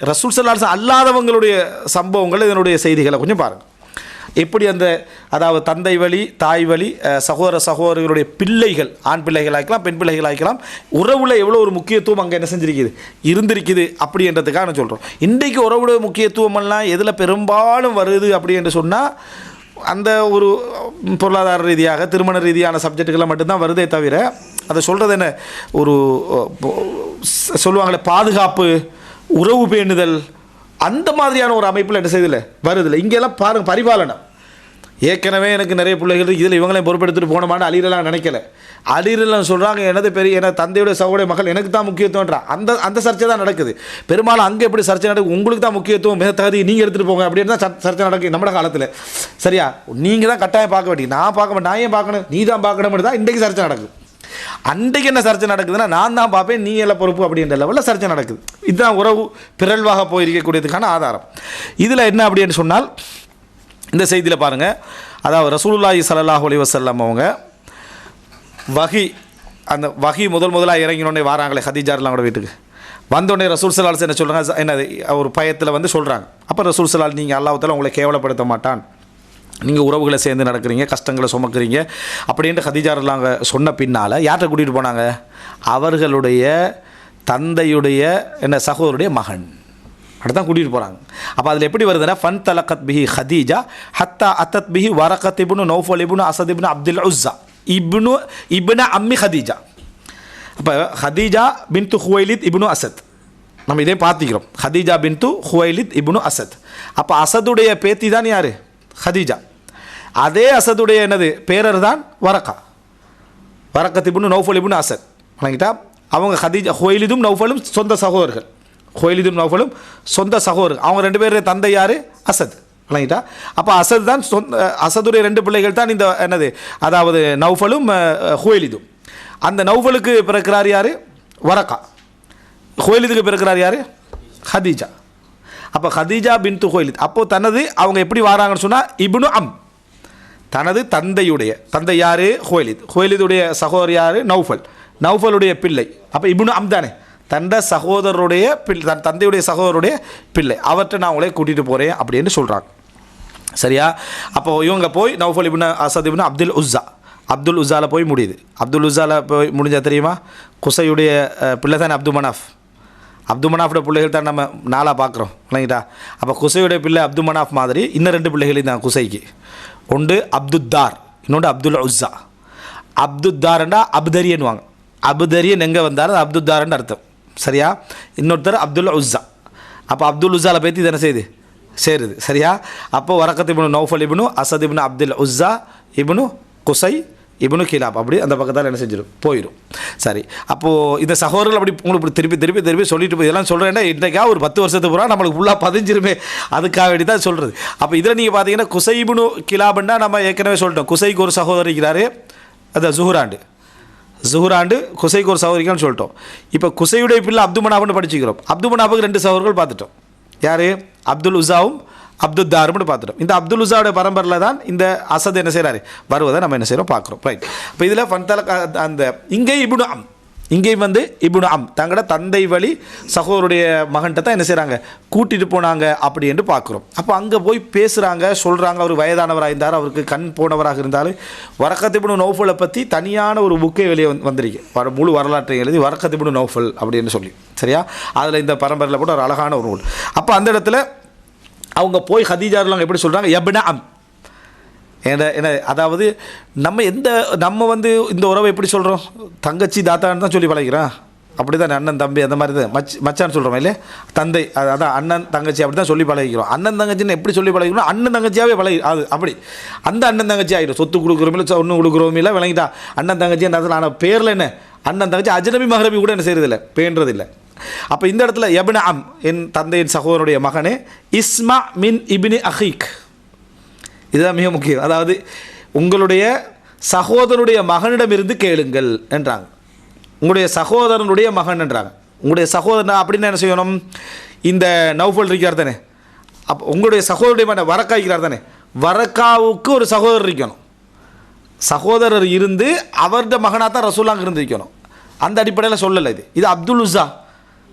ரசூல் சல்லாஸ் அல்லாதவங்களுடைய சம்பவங்கள் இதனுடைய செய்திகளை கொஞ்சம் பாருங்கள் எப்படி அந்த அதாவது தந்தை வழி தாய் வழி சகோதர சகோதரர்களுடைய பிள்ளைகள் ஆண் பிள்ளைகள் ஆக்கலாம் பெண் பிள்ளைகள் ஆக்கலாம் உறவுல எவ்வளோ ஒரு முக்கியத்துவம் அங்கே என்ன செஞ்சிருக்குது? இருந்திருக்குது அப்படின்றதுக்காக நான் சொல்கிறோம் இன்றைக்கு உறவுடைய முக்கியத்துவம் எல்லாம் எதில் பெரும்பாலும் வருது அப்படி என்று சொன்னால் அந்த ஒரு பொருளாதார ரீதியாக திருமண ரீதியான சப்ஜெக்டுகளை மட்டும்தான் வருதே தவிர அதை சொல்கிறது என்ன? ஒரு சொல்லுவாங்களே பாதுகாப்பு உறவு பேணுதல் அந்த மாதிரியான ஒரு அமைப்பில் என்ன செய்தில்லை? வருதில்லை. இங்கெல்லாம் பாருங்க பரிபாலனம். ஏற்கனவே எனக்கு நிறைய பிள்ளைகள் இதில் இவங்களையும் பொறுப்பெடுத்துட்டு போனோமான்னு அலிரெல்லாம் நினைக்கல. அலிரெல்லாம் சொல்கிறாங்க எனது பெரிய என தந்தையுடைய சகோடைய மகள் எனக்கு தான் முக்கியத்துவன்றான் அந்த அந்த சர்ச்சை தான் நடக்குது. பெரும்பாலும் அங்கே எப்படி சர்ச்சை நடக்குது? உங்களுக்கு தான் முக்கியத்துவம் மிக தகுதி நீங்கள் எடுத்துகிட்டு போங்க. அப்படின்னு தான் சர்ச்சை நடக்குது நம்ம காலத்தில். சரியா? நீங்கள் தான் கட்டாயம் பார்க்க வேண்டிய நான் பார்க்க மாட்டேன் நான் ஏன் பார்க்கணும்? நீ தான் பார்க்கணும் தான் இன்றைக்கு சர்ச்சை நடக்குது. அன்றைக்கு என்ன சர்ச்சை நடக்குதுன்னா நான் தான் பார்ப்பேன் நீ எல்லாம் பொறுப்பு அப்படின்ற லெவலில் சர்ச்சை நடக்குது. இதுதான் உறவு பிறழ்வாக போயிருக்கக்கூடியதுக்கான ஆதாரம். இதில் என்ன அப்படின்னு சொன்னால் இந்த செய்தியில் பாருங்கள் அதாவது ரசூலுல்லாஹி சல்லாஹ் அலைஹி வஸல்லம் அவங்க வகி அந்த வகி முதல் முதலாக இறங்கினோடனே வராங்களே ஹதீஜார்லாம் கூட வீட்டுக்கு. வந்தோடனே ரசூல் சலால் என்ன சொல்கிறாங்க என்னது ஒரு பயத்தில் வந்து சொல்கிறாங்க அப்போ ரசூல் சலால் நீங்கள் அல்லாஹ்தால உங்களை கேவலப்படுத்த மாட்டான். நீங்கள் உறவுகளை சேர்ந்து நடக்கிறீங்க கஷ்டங்களை சுமக்கிறீங்க அப்படின்ட்டு ஹதீஜாரெல்லாம் நாங்கள் சொன்ன பின்னால் யார்கிட்ட கூட்டிகிட்டு போனாங்க? அவர்களுடைய தந்தையுடைய என்ன சகோதருடைய மகன். அப்படிதான் கூட்டிகிட்டு போகிறாங்க அப்போ அதில் எப்படி வருதுன்னா ஃபன் தலக்கத் பிஹி ஹதீஜா ஹத்தா அத்தத் பிஹி வரக்கத் இபுனு நௌஃபல் இபுனு அசத் இபுனு அப்துல் உஸ்ஸா. இப்னு இப்னு அம்மி ஹதீஜா. அப்போ ஹதீஜா பின் து ஹுவைலித் இப்னு அசத். நம்ம இதே பார்த்திக்கிறோம். ஹதீஜா பின் து ஹுவைலித் இப்னு அசத். அப்போ அசதுடைய பேத்தி தான் யார்? ஹதீஜா. அதே அசதுடைய என்னது? பேரர் தான் வரக்கா. வரக்கத் இப்னு நௌஃபல் இபுன்னு அசத். வணங்கிட்டா? அவங்க ஹதீஜா ஹொயிலிதும் நௌஃபலும் சொந்த சகோதரர்கள். ஹொயிலிதும் நௌஃபலும் சொந்த சகோதரர்கள். அவங்க ரெண்டு பேருடைய தந்தை யார்? அசத். வணங்கிட்டா? அப்போ அசத் தான் சொந்த அசதுடைய ரெண்டு பிள்ளைகள் தான் இந்த என்னது? அதாவது நௌஃபலும் அஹ், அந்த நௌஃபலுக்கு பிறக்கிறார் யார்? வரக்கா. ஹுவைலிதுக்கு பிறக்கிறார் யார்? ஹதீஜா. அப்போ ஹதீஜா பின் ஹுவைலித். அப்போது தனது அவங்க எப்படி வராங்கன்னு சொன்னால் இப்னு அம். தனது தந்தையுடைய தந்தை யார்? ஹோலித் ஹுவைலிதுடைய சகோதரர் யார்? நௌஃபல். நௌஃபலுடைய பிள்ளை. அப்போ இபுனு அம்தானே. தண்ட சகோதரருடைய பிள்ளை தன் தந்தையுடைய சகோதரருடைய பிள்ளை. அவர்கிட்ட நான் உங்களை கூட்டிகிட்டு போகிறேன் அப்படின்னு சொல்கிறாங்க சரியா? அப்போ இவங்க போய் நௌஃபல் இப்னு அசத் இப்னு அப்துல் உஸ்ஸா. அப்துல் உஸ்ஸால போய் முடியுது. அப்துல் உஸ்ஸால போய் முடிஞ்சால் தெரியுமா? குசையுடைய பிள்ளை தானே அப்துல் மனாஃப். அப்துல் மனாஃபோட பிள்ளைகள் தான் நம்ம நாளாக பார்க்குறோம் இல்லைங்களா? அப்போ குசையுடைய பிள்ளை அப்துல் மனாஃப் மாதிரி இன்னும் ரெண்டு பிள்ளைகளையும் தான் குசைக்கு. ஒன்று அப்துத்தார் இன்னொன்று அப்துல் உஸ்ஸா. அப்துத்தார்ண்டா அப்தரியன்வாங்க அப்தரியன் எங்கே வந்தாலும் அப்துத்தார்னு அர்த்தம். சரியா? இன்னொருத்தர் அப்துல் உஸ்ஸா. அப்போ அப்துல் உஸ்ஸால பற்றி இது என்ன செய்யுது சேருது. சரியா? அப்போ வரக்கத்து இப்னு நௌஃபல் இப்னு அசத் இப்னு அப்துல் உஸ்ஸா இப்னு குசை இப்னு கிலாப். அப்படி அந்த பக்கத்தால் என்ன செஞ்சிடும் போயிடும் சரி. அப்போது இந்த சகோதரர்கள் அப்படி உங்களுக்கு இப்படி திருப்பி திருப்பி திருப்பி சொல்லிட்டு போய் இதெல்லாம் சொல்கிறேன்னா இன்றைக்கா ஒரு பத்து வருஷத்துக்கு பூரா நம்மளுக்கு ஃபுல்லாக பதிஞ்சிருமே. அதுக்காக வேண்டி தான் சொல்கிறது அப்போ இதில் நீங்கள் பார்த்தீங்கன்னா குசைபுனு இப்னு கிலாப்னா நம்ம ஏற்கனவே சொல்லிட்டோம். குசைக்கு ஒரு சகோதரர் இருக்கிறாரு. அது ஜுஹுராண்டு. ஜுஹுராண்டு குசைக்கு ஒரு சகோதரிக்கான்னு சொல்லிட்டோம். இப்போ குசையுடைய பிள்ளை அப்து மனாப்னு படிச்சுக்கிறோம். அப்து மனாபுக்கு ரெண்டு சகோதரர்கள் பார்த்துட்டோம். யார்? அப்துல் உசாவும் அப்துல் தாரும்னு பார்த்துட்டோம். இந்த அப்துல் உசாவோட பரம்பரில் தான் இந்த அசத் என்ன செய்கிறாரு வருவதை நம்ம என்ன செய்கிறோம் பார்க்குறோம். ரைட் இப்போ இதில் ஃபன்தல அந்த இங்கே இப்படி அம். இங்கேயும் வந்து இபுனு அம். தங்களோட தந்தை வழி சகோதருடைய மகன்கிட்ட தான் என்ன செய்கிறாங்க கூட்டிகிட்டு போனாங்க அப்படி என்று பார்க்குறோம். அப்போ அங்கே போய் பேசுகிறாங்க சொல்கிறாங்க அவர் வயதானவராக இருந்தார் அவருக்கு கண் போனவராக இருந்தாலும் வரக்கத்திபுணு நோஃபலை பற்றி தனியான ஒரு புக்கே வெளியே வந்து வந்திருக்கு. வர முழு வரலாற்றை எழுதி வரக்கத்திபுணு நோஃபல் அப்படின்னு சொல்லி. சரியா? அதில் இந்த பரம்பரையில் கூட ஒரு அழகான ஒரு நூல். அப்போ அந்த இடத்துல அவங்க போய் ஹதீஜாரெலாம் எப்படி சொல்கிறாங்க எப்ன அம். என்ன என்ன அதாவது நம்ம எந்த நம்ம வந்து இந்த உறவை எப்படி சொல்கிறோம் தங்கச்சி தாத்தான்னு தான் சொல்லி பழகிறான் அப்படி தான் அண்ணன் தம்பி அந்த மாதிரி தான். மச் மச்சான்னு சொல்கிறோம் இல்லையா? தந்தை அதான் அண்ணன் தங்கச்சி அப்படி தான் சொல்லி பழகிக்கிறோம் அண்ணன் தங்கச்சின்னு எப்படி சொல்லி பழகிக்கிறோம் அண்ணன் தங்கச்சியாகவே பழகி அது அப்படி. அந்த அண்ணன் தங்கச்சி ஆகிடும் சொத்து கொடுக்குறோம் இல்லை ஒன்று கொடுக்குறோம் இல்லை விளங்கிட்டா. அண்ணன் தங்கச்சி ஆனால் பேரில் என்ன? அண்ணன் தங்கச்சி அஜனபி மகரபி கூட என்ன செய்கிறதில்ல பேன்றதில்லை. அப்போ இந்த இடத்துல எபின் அம் என் தந்தையின் சகோதரனுடைய மகனே இஸ்மா மின் இபினி அஹீக். இதுதான் மிக முக்கியம். அதாவது உங்களுடைய சகோதரனுடைய மகனிடமிருந்து கேளுங்கள் என்றாங்க. உங்களுடைய சகோதரனுடைய மகன் என்றாங்க. உங்களுடைய சகோதரன் அப்படின்னு என்ன செய்யணும்? இந்த நவ்ஃபல் இருக்கார் தானே. அப்போ உங்களுடைய சகோதரனுடைய மகன் வரக்கா இருக்கிறார் தானே. வரக்காவுக்கு ஒரு சகோதரர் இருக்கணும். சகோதரர் இருந்து அவருடைய மகனாக தான் ரசூலாங்க இருந்திருக்கணும் அந்த அடிப்படையில் சொல்லலை இது. இது அப்துல் உஸா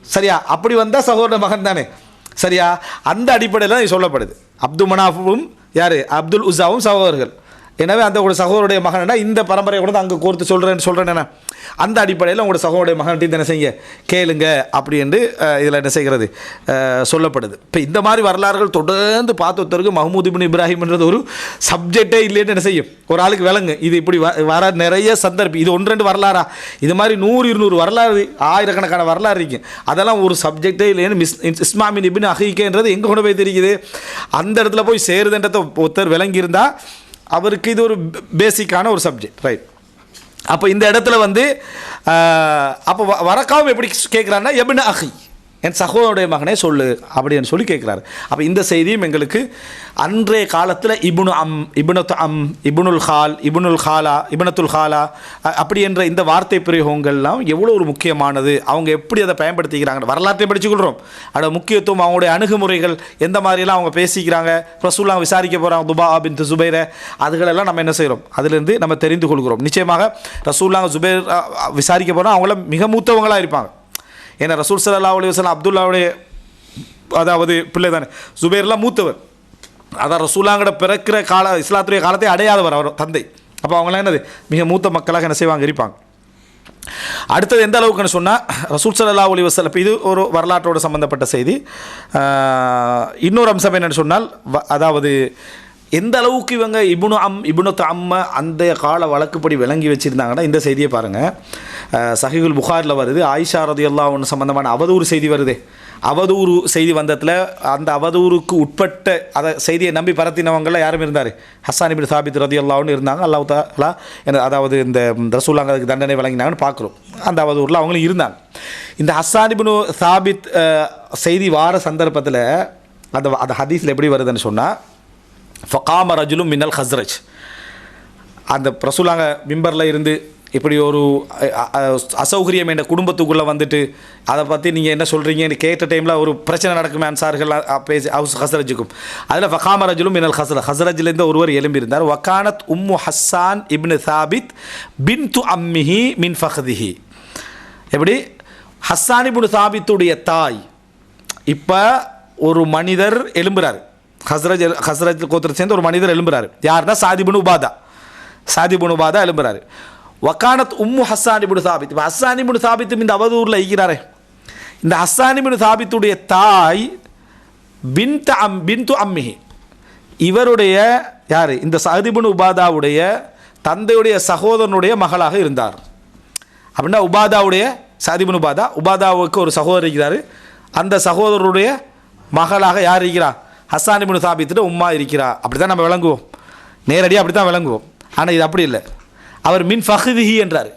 சரியா? அப்படி வந்தால் சகோதர மகன் தானே. சரியா? அந்த அடிப்படையில் தான் இது சொல்லப்படுது. அப்துல் மனாஃபும் யார்? அப்துல் உஸாவும் சகோதரர்கள். எனவே அந்த ஒரு சகோதரருடைய மகனா இந்த பரம்பரையை கூட அங்கே கோர்த்து சொல்கிறேன்னு சொல்கிறேன் அந்த அடிப்படையில் உங்களோட சகோதரருடைய மகன்கிட்ட என்ன செய்யுங்க? கேளுங்க அப்படி என்று இதில் என்ன செய்கிறது? சொல்லப்படுது. இப்போ இந்த மாதிரி வரலாறுகள் தொடர்ந்து பார்த்தவருக்கு மஹமூத் இபின் இப்ராஹிம்ன்றது ஒரு சப்ஜெக்டே இல்லைன்னு என்ன செய்யும்? ஒரு ஆளுக்கு விளங்கு இது இப்படி வ- வர நிறைய சந்தர்ப்பம். இது ஒன்று ரெண்டு வரலாறா? இது மாதிரி நூறு இருநூறு வரலாறு ஆயிரக்கணக்கான வரலாறு இருக்கு. அதெல்லாம் ஒரு சப்ஜெக்டே இல்லைன்னு மிஸ் இஸ்மாமின் இபின் அஹீக்கன்றது எங்கே கொண்டு போய் தெரியுது? அந்த இடத்துல போய் சேருதுன்றத ஒருத்தர் விளங்கியிருந்தால் அவருக்கு இது ஒரு பேசிக்கான ஒரு சப்ஜெக்ட் ரைட் அப்போ இந்த இடத்துல வந்து அப்போ வ- வரக்காவும் எப்படி கேட்குறாங்கன்னா எபின் அஹி. என் சகோதரனுடைய மகனே சொல்லு அப்படின்னு சொல்லி கேட்குறாரு. அப்போ இந்த செய்தியும் எங்களுக்கு அன்றைய காலத்தில் இபுனு அம் இபுனத் அம் இபுனுல் ஹால் இபுனுல் ஹாலா இபுனத்துல் ஹாலா அப்படி என்ற இந்த வார்த்தை பிரயோகங்கள்லாம் எவ்வளோ ஒரு முக்கியமானது அவங்க எப்படி அதை பயன்படுத்திக்கிறாங்க வரலாற்றை படிச்சுக்கொள்கிறோம் அதோட முக்கியத்துவம் அவங்களுடைய அணுகுமுறைகள் எந்த மாதிரிலாம் அவங்க பேசிக்கிறாங்க ரசூல்லாம் விசாரிக்க போகிறாங்க துபா பின் சுபைரை அதுகளெல்லாம் நம்ம என்ன செய்கிறோம் அதுலேருந்து நம்ம தெரிந்து கொள்கிறோம். நிச்சயமாக ரசூல்லாங்க ஜுபேர் விசாரிக்க போகிறோம் அவங்கள மிக மூத்தவங்களாக இருப்பாங்க. ஏன்னா ரசூல் சல்லா அலி வசலாம் அப்துல்லாவுடைய அதாவது பிள்ளை தானே சுபேர்லாம் மூத்தவர். அதான் ரசூலாங்கட பிறக்கிற கால இஸ்லாத்துடைய காலத்தை அடையாதவர் அவர் தந்தை. அப்போ அவங்களாம் என்னது? மிக மூத்த மக்களாக என்ன செய்வாங்க? இருப்பாங்க அடுத்தது எந்த அளவுக்குன்னு சொன்னால் ரசூல் சல்லா ஒலி வசல் இப்போ இது ஒரு வரலாற்றோடு சம்மந்தப்பட்ட செய்தி. இன்னொரு அம்சம் என்னென்னு சொன்னால் வ- அதாவது எந்த அளவுக்கு இவங்க இபுனு அம் இபுனு அம்ம அந்த கால வழக்குப்படி விளங்கி வச்சுருந்தாங்கன்னா இந்த செய்தியை பாருங்கள் சஹிகுல் புகாரில் வருது. ஆயிஷா ரதி அல்லா ஒன்று சம்மந்தமான அவதூறு செய்தி வருது. அவதூறு செய்தி வந்தத்தில் அந்த அவதூறுக்கு உட்பட்ட அதை செய்தியை நம்பி பரத்தினவங்களாம் யாரும் இருந்தார்? ஹஸ்ஸான் இபின் சாபித் ரதி அல்லாவுன்னு இருந்தாங்க. அல்லாஹ் தாலா என்ன அதாவது இந்த ரசூலாங்க அதுக்கு தண்டனை வழங்கினாங்கன்னு பார்க்குறோம் அந்த அவதூரில் அவங்களும் இருந்தாங்க. இந்த ஹஸ்ஸான் இபின் சாபித் செய்தி வார சந்தர்ப்பத்தில் அந்த அந்த ஹதீஸில் எப்படி வருதுன்னு சொன்னால் ஃபகாம ரஜுலும் மின்னல் ஹஸ்ரஜ் அந்த பிரசுலாங்க மிம்பரில் இருந்து இப்படி ஒரு அசௌகரியம் என்ற குடும்பத்துக்குள்ளே வந்துட்டு அதை பற்றி நீங்கள் என்ன சொல்கிறீங்கன்னு கேட்ட டைமில் ஒரு பிரச்சனை நடக்குமே அன்சார்கள் பேசி ஹவுஸ் ஹசரஜுக்கும் அதில் ஃபகாம ரஜுலும் மினல் ஹசர ஹசரஜிலேருந்து ஒருவர் எழும்பியிருந்தார். வக்கானத் உம்மு ஹஸ்ஸான் இப்னு சாபித் பின் து அம்மிஹி மின் ஃபஹதிஹி எப்படி? ஹஸ்ஸான் இப்னு சாபித்துடைய தாய். இப்போ ஒரு மனிதர் எழும்புறாரு. ஹஸ்ரஜ் ஹஸ்ரஜ் கோத்திரத்தை சேர்ந்து ஒரு மனிதர் எழும்புறாரு. யாருன்னா சாதிபுன் உபாதா. சாதிபுன் உபாதா எழும்புறாரு. வக்கானத் உம்மு ஹஸ்ஸானிபுன் சாபித். இப்போ ஹஸ்ஸானிபுன் சாபித்தும் இந்த அவதூரில் ஈகிறாரே இந்த ஹஸ்ஸானிபுன் சாபித்துடைய தாய் பின் அம் பின் து அம்மிஹி. இவருடைய யார்? இந்த சாதிபுன் உபாதாவுடைய தந்தையுடைய சகோதரனுடைய மகளாக இருந்தார். அப்படின்னா உபாதாவுடைய சாதிபுன் உபாதா உபாதாவுக்கு ஒரு சகோதரர் இருக்கிறார். அந்த சகோதரருடைய மகளாக யார் இருக்கிறார் ஹஸ்ஸான் இப்னு சாபித்துட்டு உம்மா இருக்கிறா. அப்படி தான் நம்ம விளங்குவோம். நேரடியாக அப்படி தான் விளங்குவோம். ஆனால் இது அப்படி இல்லை. அவர் மின் ஃபஹ்திஹி என்றார்.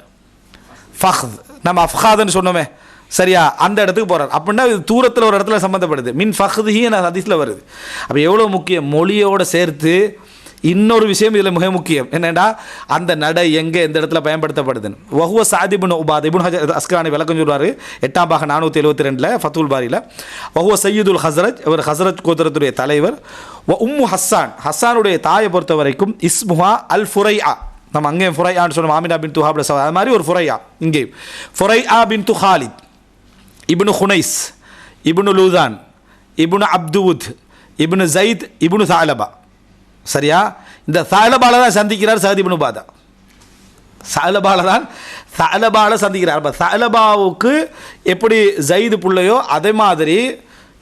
ஃபஹ்த். நம்ம அஃப்ஹாதுன்னு சொன்னோமே. சரியா? அந்த இடத்துக்கு போகிறார் அப்படின்னா இது தூரத்தில் ஒரு இடத்துல சம்மந்தப்படுது மின் ஃபஹ்திஹி என ஹதீஸில் வருது. அப்போ எவ்வளோ முக்கியம்? மொழியோடு சேர்த்து இன்னொரு விஷயம் இதில் மிக முக்கியம். என்னென்னா அந்த நடை எங்கே எந்த இடத்துல பயன்படுத்தப்படுதுன்னு. வஹுவ சாதிபுன் உபாத் இபுன் ஹஜர் அஸ்கரானி விளக்கம் சொல்வார் எட்டாம் பாக நானூற்றி எழுபத்தி ரெண்டில் ஃபத்துல் பாரியில் வஹுவ சையீதுல் ஹசரத் இவர் ஹசரத் கோதரத்துடைய தலைவர். உம்மு ஹஸ்ஸான் ஹஸ்ஸானுடைய தாயை பொறுத்த வரைக்கும் இஸ்முஹா அல் ஃபுரையா. நம்ம அங்கேயும் ஃபுரையான்னு சொன்னோம் ஆமினா பின் துஹா சவா அது மாதிரி ஒரு ஃபுரையா இங்கேயும் ஃபுரையா பின் து ஹாலித் இப்னு ஹுனைஸ் இப்னு லூதான் இப்னு அப்துவுத் இப்னு ஜயித் இப்னு சாலபா. சரியா? இந்த சாலபால தான் சந்திக்கிறார் சஹதி பாதா சாலபால தான் சாலபால சந்திக்கிறார். அப்போ சாலபாவுக்கு எப்படி ஜயிது பிள்ளையோ அதே மாதிரி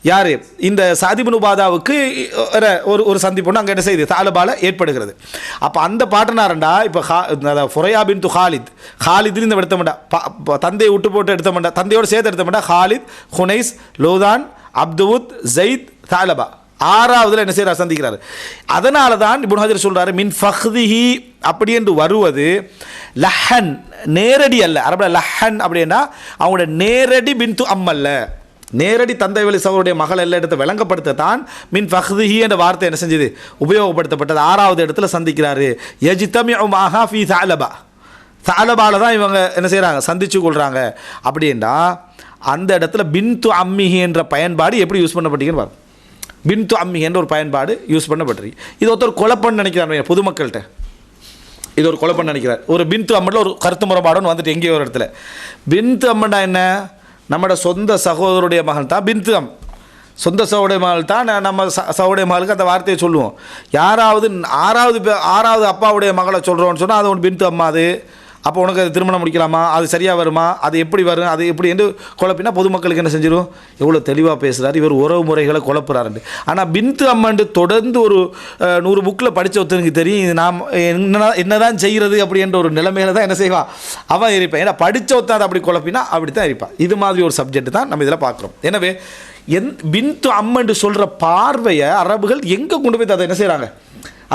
யார்? இந்த சாதிபுனு பாதாவுக்கு ஒரு ஒரு சந்திப்பு அங்கே என்ன செய்யுது? தாலபால ஏற்படுகிறது. அப்போ அந்த பாட்டனாரண்டா இப்போ ஹா ஃபுரையா பின் து ஹாலித் ஹாலித்னு இந்த எடுத்த மாட்டா. தந்தையை விட்டு போட்டு எடுத்த மாட்டா. தந்தையோடு சேர்த்து எடுத்த மாட்டா. ஹாலித் ஹுனைஸ் லோதான் அப்துவுத் ஜெயித் தாலபா ஆறாவதுல என்ன செய்கிறார் சந்திக்கிறார். அதனால தான் இப்னு ஹஜர் சொல்றாரு மின் ஃபஹ்திஹி அப்படி என்று வருவது லஹன் நேரடி அல்ல. அரபுல லஹன் அப்படின்னா அவங்களோட நேரடி பின்து அம்மல்ல நேரடி தந்தை வழி சகோருடைய மகள் எல்லாம் இடத்தை விளங்கப்படுத்தத்தான் மின் ஃபஹ்திஹி என்ற வார்த்தை என்ன செஞ்சது? உபயோகப்படுத்தப்பட்டது. ஆறாவது இடத்துல சந்திக்கிறாரு. யஜித்தமியாக ஃபி சாலபா சாலபால தான் இவங்க என்ன செய்கிறாங்க சந்திச்சு கொள்கிறாங்க அப்படின்னா அந்த இடத்துல பின்து அம்மிஹி என்ற பயன்பாடு எப்படி யூஸ் பண்ணப்பட்டீங்கன்னு பின்து அம்மி என்ற ஒரு பயன்பாடு யூஸ் பண்ணப்பட்டிருக்கு. இது ஒருத்தர் கொலை பண்ண நினைக்கிறார் பொதுமக்கள்கிட்ட. இது ஒரு கொலை பண்ண நினைக்கிறார். ஒரு பின்து அம்மனில் ஒரு கருத்து முறைப்பாடுன்னு வந்துட்டு எங்கேயோ ஒரு இடத்துல. பின்து அம்மன்டா என்ன? நம்மளோட சொந்த சகோதரருடைய மகன் தான் பின்து அம். சொந்த சகோடைய மகள் தான் நம்ம ச சகோடைய மகளுக்கு அந்த வார்த்தையை சொல்லுவோம். யாராவது ஆறாவது ஆறாவது அப்பாவுடைய மகளை சொல்கிறோன்னு சொன்னால் அது ஒன்று பின்து அம்மா அது. அப்போ உனக்கு அது திருமணம் முடிக்கலாமா? அது சரியாக வருமா? அது எப்படி வரும்? அது எப்படி என்று குழப்பினா பொதுமக்களுக்கு என்ன செஞ்சிடும் எவ்வளோ தெளிவாக பேசுகிறார் இவர் உறவு முறைகளை குழப்புறாருண்டு ஆனால் பின்து அம்மன்ட்டு தொடர்ந்து ஒரு நூறு புக்கில் படித்த ஒருத்தனுக்கு தெரியும். இது நாம் என்ன என்னதான் செய்கிறது அப்படின்ற ஒரு நிலைமையில தான் என்ன செய்வான் அவன் இருப்பான். ஏன்னா படித்த ஒருத்தன் அதை அப்படி குழப்பினா அப்படி தான் இருப்பான். இது மாதிரி ஒரு சப்ஜெக்ட் தான் நம்ம இதில் பார்க்குறோம். எனவே என் பின்து அம்மன்று சொல்கிற பார்வையை அரபுகள் எங்கே கொண்டு போய் அதை என்ன செய்கிறாங்க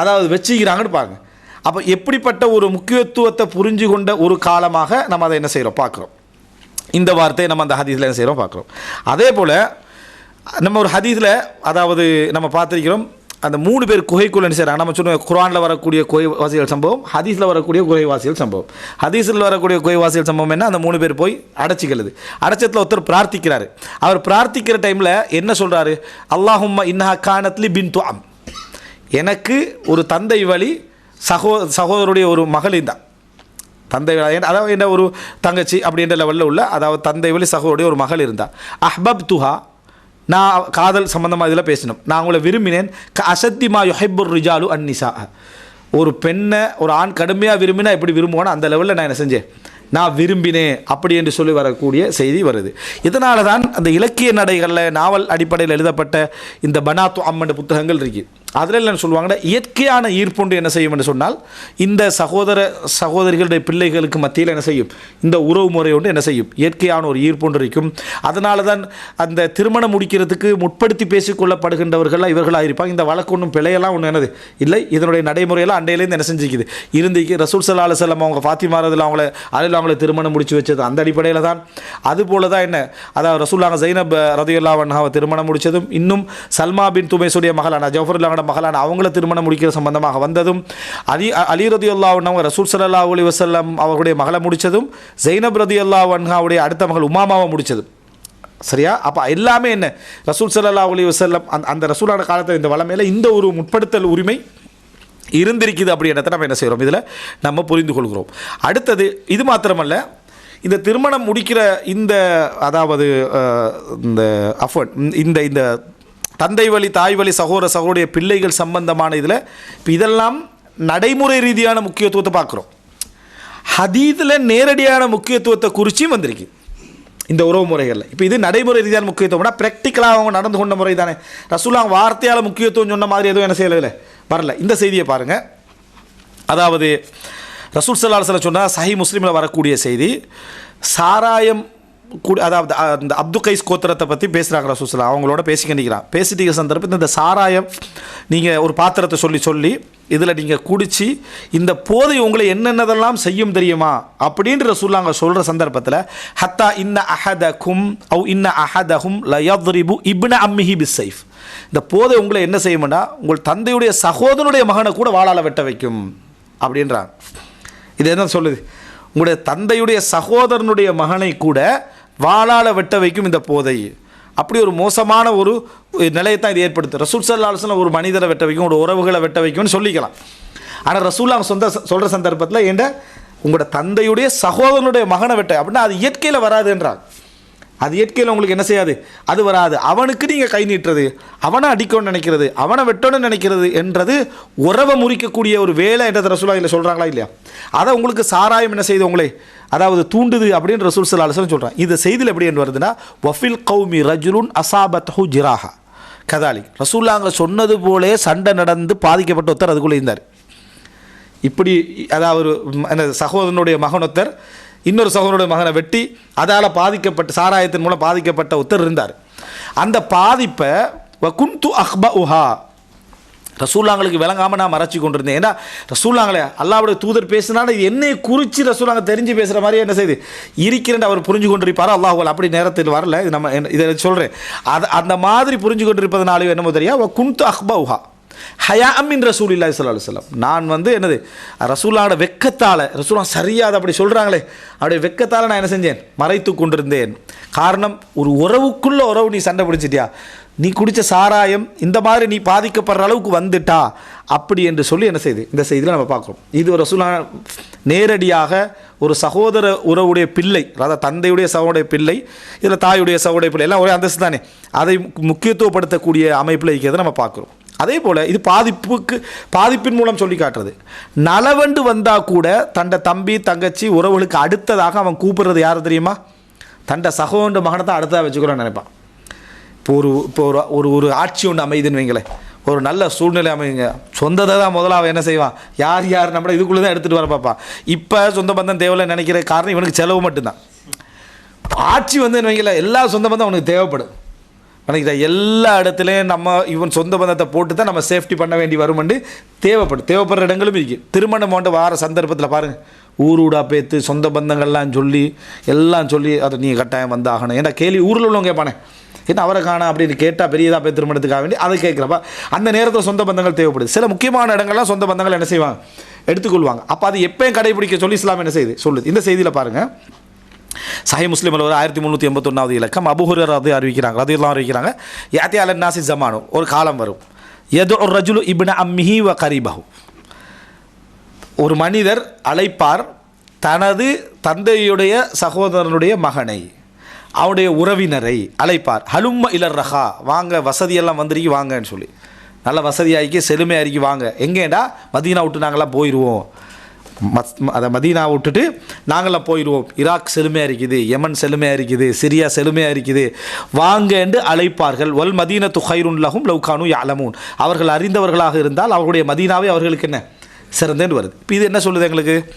அதாவது வச்சுக்கிறாங்கன்னு பாருங்கள் அப்போ எப்படிப்பட்ட ஒரு முக்கியத்துவத்தை புரிஞ்சு கொண்ட ஒரு காலமாக நம்ம அதை என்ன செய்கிறோம் பார்க்குறோம். இந்த வார்த்தையை நம்ம அந்த ஹதீஸில் என்ன செய்கிறோம் பார்க்குறோம். அதே போல் நம்ம ஒரு ஹதீஸில் அதாவது நம்ம பார்த்துருக்கிறோம் அந்த மூணு பேர் குகைக்குள்ள என்ன செய்கிறாங்க நம்ம சொன்ன குரானில் வரக்கூடிய குகைவாசிகள் சம்பவம் ஹதீஸில் வரக்கூடிய குகைவாசிகள் சம்பவம். ஹதீஸில் வரக்கூடிய குகைவாசிகள் சம்பவம் என்ன? அந்த மூணு பேர் போய் அடைச்சிக்கிறது அடைச்சத்தில் ஒருத்தர் பிரார்த்திக்கிறாரு. அவர் பிரார்த்திக்கிற டைமில் என்ன சொல்கிறாரு அல்லாஹும்மா இன்னஹா கானத்லி பின் துவாம் எனக்கு ஒரு தந்தை வழி சகோ சகோதரருடைய ஒரு மகளின் தான் தந்தை அதாவது என்ன ஒரு தங்கச்சி அப்படின்ற லெவலில் உள்ள அதாவது தந்தை வழி சகோதரருடைய ஒரு மகள் இருந்தால் அஹ்பப் துஹா நான் காதல் சம்மந்தமாக இதில் பேசினோம் நான் உங்களை விரும்பினேன். க அசத்திமா யொஹைபுர் ரிஜாலு அன்னிசா ஒரு பெண்ணை ஒரு ஆண் கடுமையாக விரும்பினா எப்படி விரும்புவானோ அந்த லெவலில் நான் என்ன செஞ்சேன். நான் விரும்பினேன் அப்படி என்று சொல்லி வரக்கூடிய செய்தி வருது. இதனால தான் அந்த இலக்கிய நடைகளில் நாவல் அடிப்படையில் எழுதப்பட்ட இந்த பனாத்து அம்மன் புத்தகங்கள் இருக்குது அதில் என்ன சொல்லுவாங்கன்னா இயற்கையான ஈர்ப்புண்டு என்ன செய்யும் என்று சொன்னால் இந்த சகோதர சகோதரிகளுடைய பிள்ளைகளுக்கு மத்தியில் என்ன செய்யும்? இந்த உறவு முறை ஒன்று என்ன செய்யும்? இயற்கையான ஒரு ஈர்ப்புண்டு இருக்கும். அதனால தான் அந்த திருமணம் முடிக்கிறதுக்கு முற்படுத்தி பேசிக்கொள்ளப்படுகின்றவர்களாக இவர்களாக இருப்பாங்க. இந்த வழக்கு ஒன்றும் பிழையெல்லாம் ஒன்று என்னது? இல்லை இதனுடைய நடைமுறையெல்லாம் அண்டையிலேருந்து என்ன செஞ்சுக்குது? இருந்திக்கு ரசூல் சல்லா அலுவலம் அவங்க ஃபாத்திமாரதில் அவங்கள அதில் அவங்கள திருமணம் முடிச்சு வச்சது அந்த அடிப்படையில் தான். அதுபோல தான் என்ன? அதாவது ரசூல்லாங்க ஜைனப் ரதியுல்லா வன்ஹாவை திருமணம் முடிச்சதும் இன்னும் சல்மா பின் துமேசுடைய மகளான அவங்களோட மகளான அவங்கள திருமணம் முடிக்கிற சம்பந்தமாக வந்ததும் அலி அலி ரதியுல்லா அவங்க ரசூல் சல்லா அலி வசல்லம் அவர்களுடைய மகளை முடிச்சதும் ரதி ரதியுல்லா வன்ஹாவுடைய அடுத்த மகள் உமாமாவை முடித்ததும் சரியா? அப்போ எல்லாமே என்ன? ரசூல் சல்லா அலி வசல்லம் அந்த அந்த ரசூலான காலத்தில் இந்த வளமையில் இந்த ஒரு முற்படுத்தல் உரிமை இருந்திருக்குது அப்படின்றத நம்ம என்ன செய்கிறோம் இதில் நம்ம புரிந்து கொள்கிறோம். அடுத்தது இது மாத்திரமல்ல இந்த திருமணம் முடிக்கிற இந்த அதாவது இந்த அஃபர்ட் இந்த இந்த தந்தை வழி தாய் வழி சகோதர சகோடைய பிள்ளைகள் சம்பந்தமான இதில் இப்போ இதெல்லாம் நடைமுறை ரீதியான முக்கியத்துவத்தை பார்க்குறோம். ஹதீதில் நேரடியான முக்கியத்துவத்தை குறித்தும் வந்திருக்கு. இந்த உறவு முறைகளில். இப்போ இது நடைமுறை ரீதியான முக்கியத்துவம்னா ப்ராக்டிக்கலாக அவங்க நடந்து கொண்ட முறை தானே. ரசூலா வார்த்தையால் முக்கியத்துவம் சொன்ன மாதிரி எதுவும் என்ன செய்யலை வரல. இந்த செய்தியை பாருங்கள் அதாவது ரசூல் சல்லா சொல்ல சொன்னால் சஹி முஸ்லீமில் வரக்கூடிய செய்தி சாராயம் அதாவது அந்த அப்து கைஸ் கோத்திரத்தை பற்றி பேசுகிறாங்க ரசூசலா அவங்களோட பேசிக்க பேசிட்டு இருக்கிற சந்தர்ப்பத்தில் இந்த சாராயம் நீங்கள் ஒரு பாத்திரத்தை சொல்லி சொல்லி இதில் நீங்கள் குடித்து இந்த போதை உங்களை என்னென்னதெல்லாம் செய்யும் தெரியுமா? அப்படின்ற ரசூல்லாங்க சொல்கிற சந்தர்ப்பத்தில் ஹத்தா இன்ன அஹதகும் அவ் இன்ன அஹதஹும் லயத்ரிபு இப்ன அம்மிஹி பிஸ் சைஃப் இந்த போதை உங்களை என்ன செய்யும்னா உங்கள் தந்தையுடைய சகோதரனுடைய மகனை கூட வாழால் வெட்ட வைக்கும். அப்படின்றாங்க இது என்ன சொல்லுது? உங்களுடைய தந்தையுடைய சகோதரனுடைய மகனை கூட வாளால் வெட்ட வைக்கும் இந்த போதை. அப்படி ஒரு மோசமான ஒரு நிலையை தான் இது ஏற்படுத்தும் ரசூல் சல்லாஹ் ஒரு மனிதரை வெட்ட வைக்கும் ஒரு உறவுகளை வெட்ட வைக்கும்னு சொல்லிக்கலாம். ஆனால் ரசூல் அவங்க சொந்த சொல்கிற சந்தர்ப்பத்தில் என்ற உங்களோட தந்தையுடைய சகோதரனுடைய மகனை வெட்ட. அப்படின்னா அது இயற்கையில் வராதுன்றாங்க. அது இயற்கையில் உங்களுக்கு என்ன செய்யாது? அது வராது. அவனுக்கு நீங்கள் கை நீட்டுறது அவனை அடிக்கணும்னு நினைக்கிறது அவனை வெட்டணும்னு நினைக்கிறது என்றது உறவை முறிக்கக்கூடிய ஒரு வேலை என்றது ரசூலா இல்லை சொல்கிறாங்களா இல்லையா? அதை உங்களுக்கு சாராயம் என்ன செய்யுது உங்களை? அதாவது தூண்டுது அப்படின்னு ரசூல் சல்லா அலுவலம் சொல்கிறான் இந்த செய்தியில் எப்படி என்று வருதுன்னா வஃபில் கௌமி ரஜுலுன் அசாபத்ஹு ஜிராஹா. கதாலி ரசூல்லாங்க சொன்னது போலே சண்டை நடந்து பாதிக்கப்பட்ட ஒருத்தர் அதுக்குள்ளே இருந்தார். இப்படி அதாவது என்ன சகோதரனுடைய மகனொத்தர் இன்னொரு சகோதரனுடைய மகனை வெட்டி அதால் பாதிக்கப்பட்ட சாராயத்தின் மூலம் பாதிக்கப்பட்ட ஒருத்தர் இருந்தார். அந்த பாதிப்பை குந்து அஹ்ப உஹா ரசூல்லாங்களுக்கு விளங்காமல் நான் மறைச்சி கொண்டிருந்தேன். ஏன்னா ரசூல்லாங்களே அல்லாவுடைய தூதர் பேசினாலும் இது என்னை குறித்து ரசூலாங்க தெரிஞ்சு பேசுகிற மாதிரி என்ன செய்யுது இருக்கிறேன் அவர் புரிஞ்சு கொண்டிருப்பார்? அல்லாஹ் அப்படி நேரத்தில் வரல. இது நம்ம என்ன- இதை சொல்கிறேன் அது அந்த மாதிரி புரிஞ்சு கொண்டிருப்பதனாலே என்னமோ தெரியா? குன்து அஹ்ப ஹயா அம்மின் ரசூல் இல்லாஹி ஸல்லல்லாஹு சொல்லம் நான் வந்து என்னது ரசூலாவோட வெக்கத்தால் ரசூலா சரியா அதை அப்படி சொல்கிறாங்களே அப்படியே வெக்கத்தால் நான் என்ன செஞ்சேன்? மறைத்து கொண்டிருந்தேன். காரணம் ஒரு உறவுக்குள்ள உறவு நீ சண்டை பிடிச்சிட்டியா? நீ குடித்த சாராயம் இந்த மாதிரி நீ பாதிக்கப்படுற அளவுக்கு வந்துட்டா அப்படி என்று சொல்லி என்ன செய்யுது இந்த செய்தியில் நம்ம பார்க்குறோம். இது ஒரு ரசூலா நேரடியாக ஒரு சகோதர உறவுடைய பிள்ளை அதாவது தந்தையுடைய சகோடைய பிள்ளை இதில் தாயுடைய சகோடைய பிள்ளை எல்லாம் ஒரே அந்தஸ்து தானே. அதை முக்கியத்துவப்படுத்தக்கூடிய அமைப்பில் இருக்கிறத நம்ம பார்க்குறோம். அதே போல் இது பாதிப்புக்கு பாதிப்பின் மூலம் சொல்லி காட்டுறது. நலவண்டு வந்தால் கூட தண்ட தம்பி தங்கச்சி உறவுகளுக்கு அடுத்ததாக அவன் கூப்பிடுறது யார் தெரியுமா? தண்ட சகோன்ற மகனை தான் அடுத்ததாக வச்சுக்கிறோன்னு நினைப்பான். இப்போ ஒரு இப்போ ஒரு ஒரு ஒரு ஆட்சி ஒன்று அமையுதுன்னு வைங்களேன். ஒரு நல்ல சூழ்நிலை அமையுங்க சொந்தத்தை தான் முதல்ல அவன் என்ன செய்வான்? யார் யார் நம்மளை இதுக்குள்ளே தான் எடுத்துகிட்டு வர பார்ப்பான். இப்போ சொந்த பந்தம் தேவையில்லை நினைக்கிற காரணம் இவனுக்கு செலவு மட்டும்தான். ஆட்சி வந்து வைங்கள எல்லா சொந்த பந்தம் அவனுக்கு தேவைப்படும். நினைக்கிற எல்லா இடத்துலையும் நம்ம இவன் சொந்த பந்தத்தை போட்டு தான் நம்ம சேஃப்டி பண்ண வேண்டி வருமெண்டு தேவைப்படும். தேவைப்படுற இடங்களும் இருக்குது திருமணம் போன்ற வார சந்தர்ப்பத்தில் பாருங்கள் ஊர் ஊடாக பேத்து சொந்த பந்தங்கள்லாம் சொல்லி எல்லாம் சொல்லி அதை நீ கட்டாயம் வந்தாகணும் ஏன்னா கேள்வி ஊரில் உள்ளவங்க கேட்பானே? என்ன அவரை காணா அப்படின்னு கேட்டால் பெரியதாக போய் திருமணத்துக்காக வேண்டி அதை கேட்குறப்ப அந்த நேரத்தில் சொந்த பந்தங்கள் தேவைப்படுது. சில முக்கியமான இடங்கள்லாம் சொந்த பந்தங்கள் என்ன செய்வாங்க? எடுத்துக்கொள்வாங்க. அப்போ அது எப்பயும் கடைபிடிக்க சொல்லி இஸ்லாம் என்ன செய்யுது சொல்லுது. இந்த செய்தியில் பாருங்கள் சஹி முஸ்லீமில் ஒரு ஆயிரத்தி முந்நூற்றி எண்பத்தொன்னாவது இலக்கம் அபுஹுரர் அது அறிவிக்கிறாங்க. அது எல்லாம் அறிவிக்கிறாங்க. யாத்தி அலன் நாசி ஜமானு. ஒரு காலம் வரும். எதோ ஒரு ரஜுலு இப்ன அம்மிஹி வ கரீபஹு. ஒரு மனிதர் அழைப்பார் தனது தந்தையுடைய சகோதரனுடைய மகனை. அவனுடைய உறவினரை அழைப்பார். ஹலும்ம இலர் ரஹா வாங்க வசதியெல்லாம் வந்துருக்கி வாங்கன்னு சொல்லி. நல்ல வசதியாகி செழுமையாகி வாங்க. எங்கேடா? மதீனா விட்டு நாங்களாம் போயிடுவோம் மத் அதை மதீனா விட்டுட்டு நாங்களாம் போயிடுவோம் ஈராக் செழுமையாக இருக்குது யமன் செழுமையாக இருக்குது சிரியா செழுமையாக இருக்குது வாங்க என்று அழைப்பார்கள். ஒல் மதீன ஹைருன் லகும் லவ்கானு யாலமூன் அவர்கள் அறிந்தவர்களாக இருந்தால் அவர்களுடைய மதீனாவே அவர்களுக்கு என்ன? சிறந்தேன்னு வருது. இப்போ இது என்ன சொல்லுது எங்களுக்கு?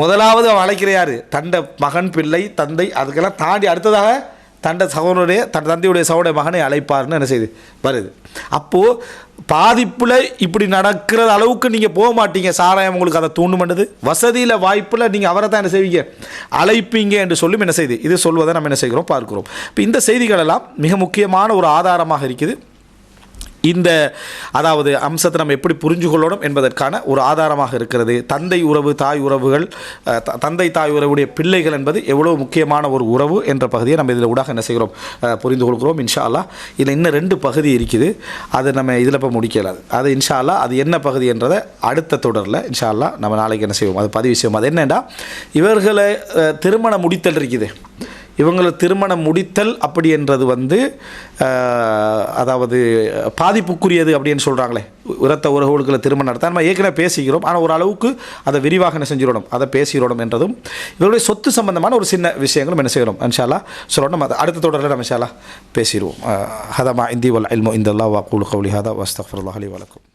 முதலாவது அவன் அழைக்கிற யார்? மகன் பிள்ளை தந்தை அதுக்கெல்லாம் தாண்டி அடுத்ததாக தண்டை சகோனுடைய தன் தந்தையுடைய சகோடைய மகனை அழைப்பார்னு என்ன செய்யுது வருது. அப்போது பாதிப்பில் இப்படி நடக்கிற அளவுக்கு நீங்கள் போக மாட்டீங்க. சாராயம் உங்களுக்கு அதை தூண்டுமண்டது வசதியில் வாய்ப்பில் நீங்கள் அவரை தான் என்ன செய்வீங்க? அழைப்பீங்க என்று சொல்லும் என்ன செய்யுது இது சொல்வதை நம்ம என்ன செய்கிறோம்? பார்க்கிறோம். இப்போ இந்த செய்திகளெல்லாம் மிக முக்கியமான ஒரு ஆதாரமாக இருக்குது. இந்த அதாவது அம்சத்தை நம்ம எப்படி புரிஞ்சு கொள்ளணும் என்பதற்கான ஒரு ஆதாரமாக இருக்கிறது. தந்தை உறவு தாய் உறவுகள் த- தந்தை தாய் உறவுடைய பிள்ளைகள் என்பது எவ்வளோ முக்கியமான ஒரு உறவு என்ற பகுதியை நம்ம இதில் ஊடாக என்ன செய்கிறோம்? புரிந்து கொள்கிறோம் இன்ஷா இதில் இன்னும் ரெண்டு பகுதி இருக்குது. அது நம்ம இதில் இப்போ முடிக்கலாது. அது இன்ஷா அது என்ன பகுதி என்றதை அடுத்த தொடரில் இன்ஷா நம்ம நாளைக்கு என்ன செய்வோம்? அது பதிவு செய்வோம். அது என்னென்னா இவர்களை திருமணம் முடித்தல் இருக்குது. இவங்களை திருமணம் முடித்தல் அப்படி என்றது வந்து அதாவது பாதிப்புக்குரியது அப்படின்னு சொல்கிறாங்களே இரத்த உறவுகளுக்குள்ள திருமணம் நடத்த. நம்ம ஏற்கனவே பேசிக்கிறோம். ஆனால் ஒரு அளவுக்கு அதை விரிவாக என்ன செஞ்சிடணும்? அதை பேசிடணும் என்றதும் இவருடைய சொத்து சம்பந்தமான ஒரு சின்ன விஷயங்களும் என்ன செய்யணும்? அன்ஷாலா சொல்லணும். அதை அடுத்த தொடரில் நம்ம ஷாலா பேசிடுவோம். ஹதமா இந்தி வல் இல்மோ இந்த அல்லா வாக்கூல் கவுலி ஹதா வஸ்தஃபர் அலி வழக்கம்